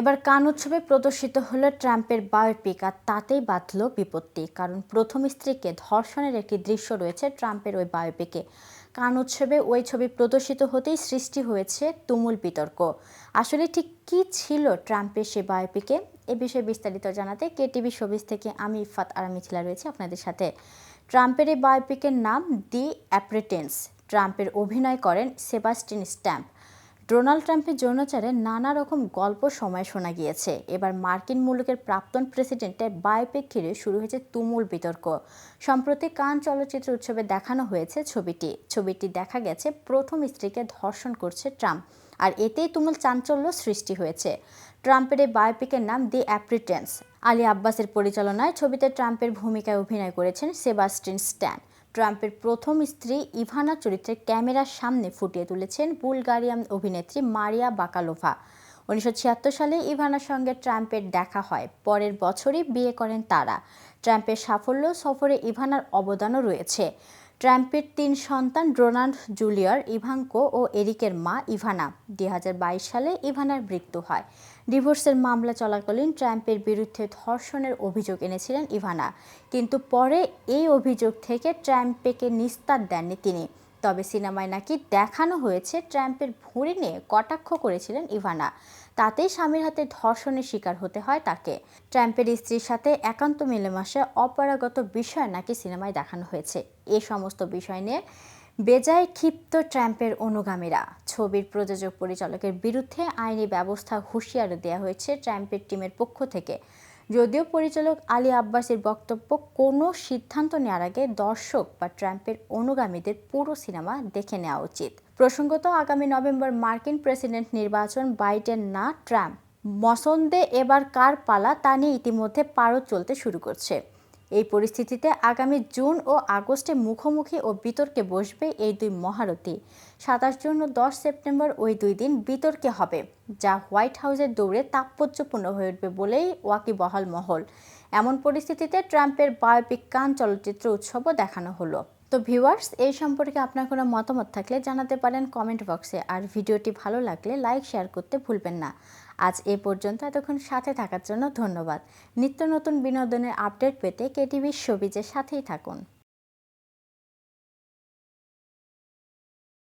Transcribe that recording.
এবার কান উৎসবে প্রদর্শিত হলো ট্রাম্পের বায়োপিক আর তাতেই বাঁধল বিপত্তি, কারণ প্রথম স্ত্রীকে ধর্ষণের একটি দৃশ্য রয়েছে ট্রাম্পের ওই বায়োপিকে। কান উৎসবে ওই ছবি প্রদর্শিত হতেই সৃষ্টি হয়েছে তুমুল বিতর্ক। আসলে ঠিক কী ছিল ট্রাম্পের সে বায়োপিকে? এ বিষয়ে বিস্তারিত জানাতে কেটিভি শোবিজ থেকে আমি ইফাত আরামিথিলা রয়েছে আপনাদের সাথে। ট্রাম্পের এই বায়োপিকের নাম দি অ্যাপ্রেটেন্স। ট্রাম্পের অভিনয় করেন সেবাস্টিন স্ট্যাম্প। ডোনাল্ড ট্রাম্পের যৌনাচারে নানা রকম গল্প সময় শোনা গিয়েছে। এবার মার্কিন মুলুকের প্রাক্তন প্রেসিডেন্টের বায়োপিক ঘিরে শুরু হয়েছে তুমুল বিতর্ক। সম্প্রতি কান চলচ্চিত্র উৎসবে দেখানো হয়েছে ছবিটি। ছবিটি দেখা গেছে প্রথম স্ত্রীকে ধর্ষণ করছে ট্রাম্প, আর এতেই তুমুল চাঞ্চল্য সৃষ্টি হয়েছে। ট্রাম্পের এই বায়োপিকের নাম দি অ্যাপ্রিটেন্স আলী আব্বাসের পরিচালনায় ছবিতে ট্রাম্পের ভূমিকায় অভিনয় করেছেন সেবাস্টিন স্ট্যান। ট্রাম্পের প্রথম স্ত্রী ইভানা চরিত্রের ক্যামেরার সামনে ফুটিয়ে তুলেছেন বুলগারিয়ান অভিনেত্রী মারিয়া বাকালোভা। উনিশশো ছিয়াত্তর সালে ইভানার সঙ্গে ট্রাম্পের দেখা হয়। পরের বছরই বিয়ে করেন তারা। ট্রাম্পের সাফল্য সফরে ইভানার অবদানও রয়েছে। ট্রাম্পের তিন সন্তান ডোনাল্ড জুলিয়ার ইভাঙ্কো ও এরিকের মা ইভানা। দুই হাজার বাইশ সালে ইভানার মৃত্যু হয়। ডিভোর্সের মামলা চলাকালীন ট্রাম্পের বিরুদ্ধে ধর্ষণের অভিযোগ এনেছিলেন ইভানা। কিন্তু পরে এই অভিযোগ থেকে ট্রাম্পকে নিস্তার দেননি তিনি। তবে সিনেমায় নাকি দেখানো হয়েছে ট্রাম্পের ভুঁড়ি নিয়ে কটাক্ষ করেছিলেন ইভানা। তাতেই স্বামীর হাতে ধর্ষণের শিকার হতে হয় তাকে। ট্রাম্পের স্ত্রীর সাথে একান্ত মিলেমাসে অপরাগত বিষয় নাকি সিনেমায় দেখানো হয়েছে। এ সমস্ত বিষয় নিয়ে বেজায় ক্ষিপ্ত ট্রাম্পের অনুগামীরা। ছবির প্রযোজক পরিচালকের বিরুদ্ধে আইনি ব্যবস্থা হুঁশিয়ারি দেওয়া হয়েছে ট্রাম্পের টিমের পক্ষ থেকে। যদিও পরিচালক আলী আব্বাসের বক্তব্য কোনো সিদ্ধান্ত নেওয়ার আগে দর্শক বা ট্রাম্পের অনুগামীদের পুরো সিনেমা দেখে নেওয়া উচিত। প্রসঙ্গত, আগামী নভেম্বর মার্কিন প্রেসিডেন্ট নির্বাচন বাইডেন না ট্রাম্প মসন্দে এবার কার পালা তা নিয়ে ইতিমধ্যে পারদ চলতে শুরু করছে। এই পরিস্থিতিতে আগামী জুন ও আগস্টে মুখোমুখি ও বিতর্কে বসবে এই দুই মহারথী। সাতাশ জুন ও দশ সেপ্টেম্বর ওই দুই দিন বিতর্কে হবে, যা হোয়াইট হাউসের দৌড়ে তাৎপর্যপূর্ণ হয়ে উঠবে বলেই ওয়াকিবহাল মহল। এমন পরিস্থিতিতে ট্রাম্পের বায়োপিক কান চলচ্চিত্র উৎসবও দেখানো হলো। তো ভিউয়ার্স এই সম্পর্কে আপনার কোনো মতামত থাকলে জানাতে পারেন কমেন্ট বক্সে আর ভিডিওটি ভালো লাগলে লাইক শেয়ার করতে ভুলবেন না। আজ এ পর্যন্ত, এতক্ষণ সাথে থাকার জন্য ধন্যবাদ। নিত্য নতুন বিনোদনের আপডেট পেতে কেটিভির সবিজের সাথেই থাকুন।